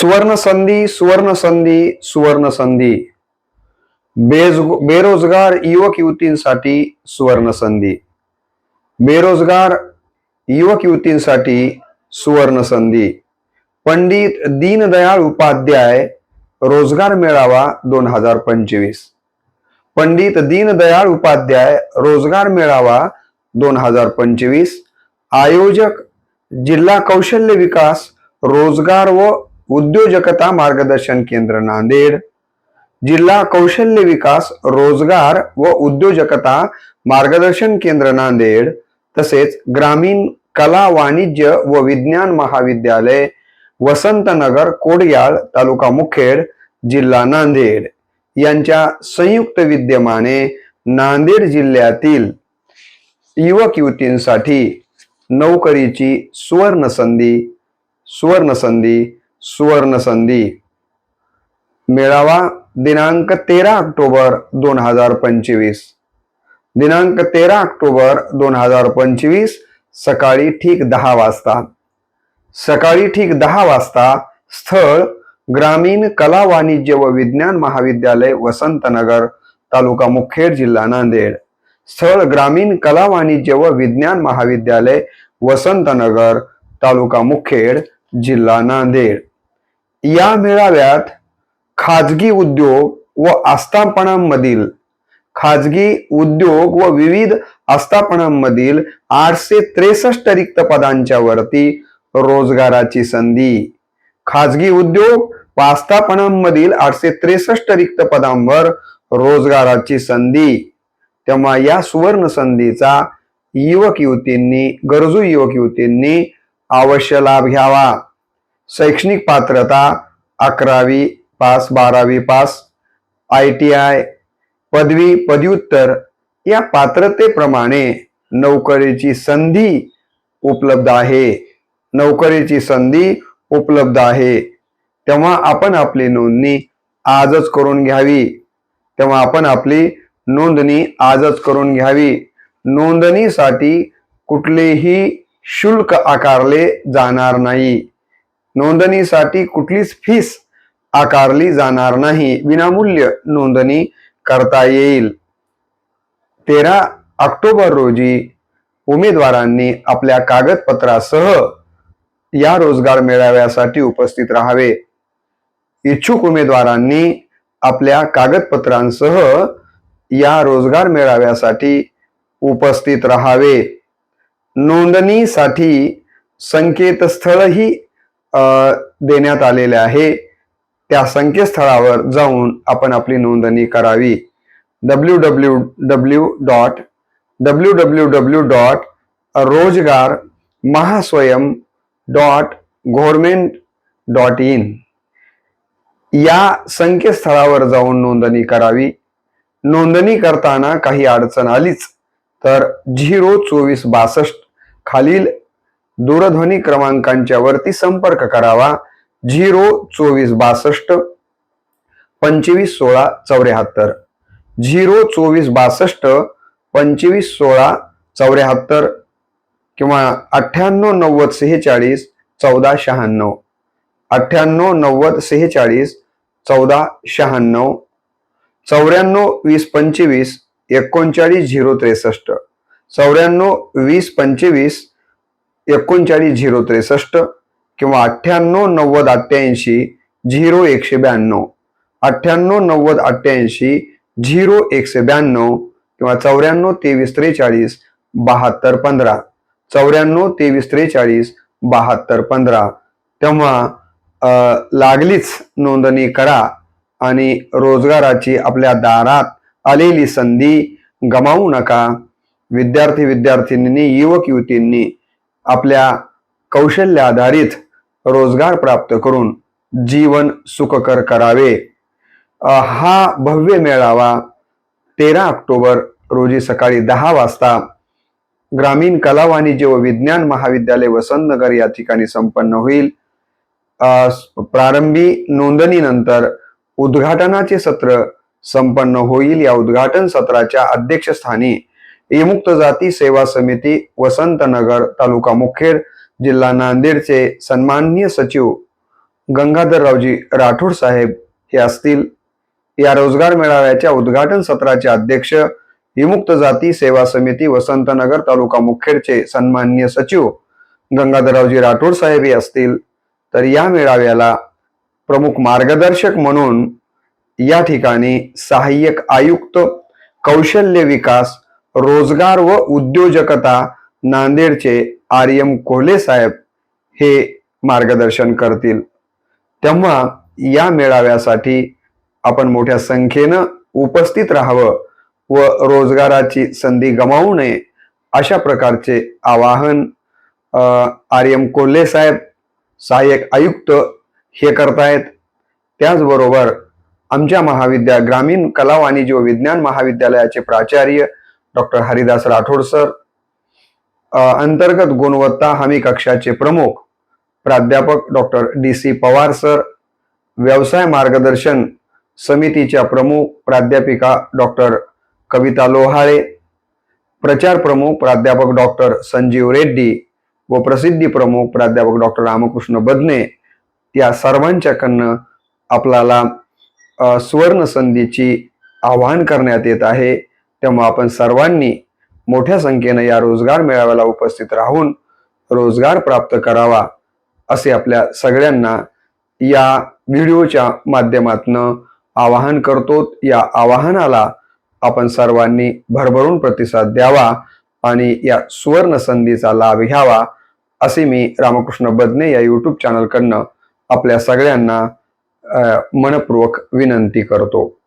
सुवर्ण संधी सुवर्ण संधी सुवर्ण संधी बेज बेरोजगार युवक युवतींसाठी सुवर्ण संधी बेरोजगार युवक युवतींसाठी सुवर्ण संधी पंडित दीनदयाळ उपाध्याय रोजगार मेळावा दोन हजार पंचवीस. पंडित दीनदयाळ उपाध्याय रोजगार मेळावा दोन हजार पंचवीस. आयोजक जिल्हा कौशल्य विकास रोजगार व उद्योजकता मार्गदर्शन केंद्र नांदेड. जिल्हा कौशल्य विकास रोजगार व उद्योजकता मार्गदर्शन केंद्र नांदेड तसेच ग्रामीण कला वाणिज्य व विज्ञान महाविद्यालय वसंतनगर कोडयाळ तालुका मुखेड जिल्हा नांदेड. यांच्या संयुक्त विद्यमाने नांदेड जिल्ह्यातील युवक युवतींसाठी नोकरीची सुवर्ण संधी सुवर्ण संधी मेळावा दिनांक तेरा ऑक्टोबर दोन हजार पंचवीस. दिनांक तेरा ऑक्टोबर दोन हजार पंचवीस सकाळी ठीक दहा वाजता. सकाळी ठीक दहा वाजता स्थळ ग्रामीण कला वाणिज्य व विज्ञान महाविद्यालय वसंतनगर तालुका मुखेड जिल्हा नांदेड. स्थळ ग्रामीण कला वाणिज्य व विज्ञान महाविद्यालय वसंतनगर तालुका मुखेड जिल्हा नांदेड. या मेळाव्यात खाजगी उद्योग व आस्थापनांमधील खाजगी उद्योग व विविध आस्थापनांमधील आठशे त्रेसष्ट रिक्त पदांच्या वरती रोजगाराची संधी खाजगी उद्योग व आस्थापनांमधील आठशे त्रेसष्ट रिक्त पदांवर रोजगाराची संधी. तेव्हा या सुवर्ण संधीचा युवक युवतींनी गरजू युवक युवतींनी अवश्य लाभ घ्यावा. शैक्षणिक पात्रता अकरावी पास बारावी पास आय टी आय पदवी पदव्युत्तर या पात्रतेप्रमाणे नोकरीची संधी उपलब्ध आहे. नोकरीची संधी उपलब्ध आहे. तेव्हा आपण आपली नोंदणी आजच करून घ्यावी. तेव्हा आपण आपली नोंदणी आजच करून घ्यावी. नोंदणीसाठी कुठलेही शुल्क आकारले जाणार नाही. नोंदणीसाठी कुठलीच फीस आकारली जाणार नाही. विनामूल्य नोंदणी करता येईल. तेरा ऑक्टोबर रोजी उमेदवारांनी आपल्या कागदपत्रासह या रोजगार मेळाव्यासाठी उपस्थित राहावे. इच्छुक उमेदवारांनी आपल्या कागदपत्रांसह या रोजगार मेळाव्यासाठी उपस्थित राहावे. नोंदणीसाठी संकेतस्थळही देण्यात आलेले आहे. त्या संकेतस्थळावर जाऊन आपण आपली नोंदणी करावी. W W W dot W W W dot Rojgar Mahaswayam dot government dot in या संकेतस्थळावर जाऊन नोंदणी करावी. नोंदणी करताना काही अडचण आलीच तर झिरो चोवीस बासष्ट खालील दूरध्वनी क्रमांकांच्या वरती संपर्क करावा. झिरो चोवीस बासष्ट पंचवीस सोळा चौऱ्याहत्तर. झिरो चोवीस बासष्ट पंचवीस सोळा चौऱ्याहत्तर किंवा अठ्ठ्याण्णव नव्वद सेहेचाळीस चौदा शहाण्णव. अठ्ठ्याण्णव नव्वद सेहेचाळीस चौदा शहाण्णव. चौऱ्याण्णव वीस पंचवीस एकोणचाळीस झिरो त्रेसष्ट. चौऱ्याण्णव वीस पंचवीस एकोणचाळीस झिरो त्रेसष्ट किंवा अठ्ठ्याण्णव नव्वद अठ्ठ्याऐंशी झिरो एकशे ब्याण्णव. अठ्ठ्याण्णव नव्वद अठ्ठ्याऐंशी झिरो एकशे ब्याण्णव किंवा चौऱ्याण्णव तेवीस त्रेचाळीस बहात्तर पंधरा. चौऱ्याण्णव तेवीस त्रेचाळीस बहात्तर पंधरा. तेव्हा लागलीच नोंदणी करा आणि रोजगाराची आपल्या दारात आलेली संधी गमावू नका. विद्यार्थी विद्यार्थिनींनी युवक युवतींनी आपल्या कौशल्य आधारित रोजगार प्राप्त करून जीवन सुखकर करावे. हा भव्य मेळावा तेरा ऑक्टोबर रोजी सकाळी दहा वाजता ग्रामीण कला वाणिज्य व विज्ञान महाविद्यालय वसंतनगर या ठिकाणी संपन्न होईल. प्रारंभी नोंदणीनंतर उद्घाटनाचे सत्र संपन्न होईल. या उद्घाटन सत्राच्या अध्यक्षस्थानी विमुक्त जाती सेवा समिती वसंतनगर तालुका मुखेड जिल्हा नांदेडचे सन्माननीय सचिव गंगाधररावजी राठोड साहेब हे असतील. या रोजगार मेळाव्याच्या उद्घाटन सत्राचे अध्यक्ष विमुक्त जाती सेवा समिती वसंतनगर तालुका मुखेडचे सन्माननीय सचिव गंगाधररावजी राठोड साहेब हे असतील. तर या मेळाव्याला प्रमुख मार्गदर्शक म्हणून या ठिकाणी सहाय्यक आयुक्त कौशल्य विकास रोजगार व उद्योजकता नांदेडचे आर एम कोल्हे साहेब हे मार्गदर्शन करतील. तेव्हा या मेळाव्यासाठी आपण मोठ्या संख्येनं उपस्थित राहावं व रोजगाराची संधी गमावू नये अशा प्रकारचे आवाहन आर एम कोल्हे साहेब सहाय्यक आयुक्त हे करतायत. त्याचबरोबर आमच्या महाविद्या ग्रामीण कला वाणिज्य व विज्ञान महाविद्यालयाचे प्राचार्य डॉक्टर हरिदास राठोड सर. अंतर्गत गुणवत्ता हमी कक्षाचे प्रमुख प्राध्यापक doctor D C Pawar sir. व्यवसाय मार्गदर्शन समितीच्या प्रमुख प्राध्यापिका डॉक्टर कविता लोहाळे. प्रचार प्रमुख प्राध्यापक डॉक्टर संजीव रेड्डी व प्रसिद्धी प्रमुख प्राध्यापक डॉक्टर रामकृष्ण बदने या सर्वांच्याकडनं आपल्याला सुवर्ण संधीची आवाहन करण्यात येत आहे. तेव्हा आपण सर्वांनी मोठ्या संख्येनं या रोजगार मेळाव्याला उपस्थित राहून रोजगार प्राप्त करावा असे आपल्या सगळ्यांना या व्हिडिओच्या माध्यमातनं आवाहन करतो. या आवाहनाला आपण सर्वांनी भरभरून प्रतिसाद द्यावा आणि या सुवर्ण संधीचा लाभ घ्यावा असे मी रामकृष्ण बदने या यूट्यूब चॅनलकडनं आपल्या सगळ्यांना मनपूर्वक विनंती करतो.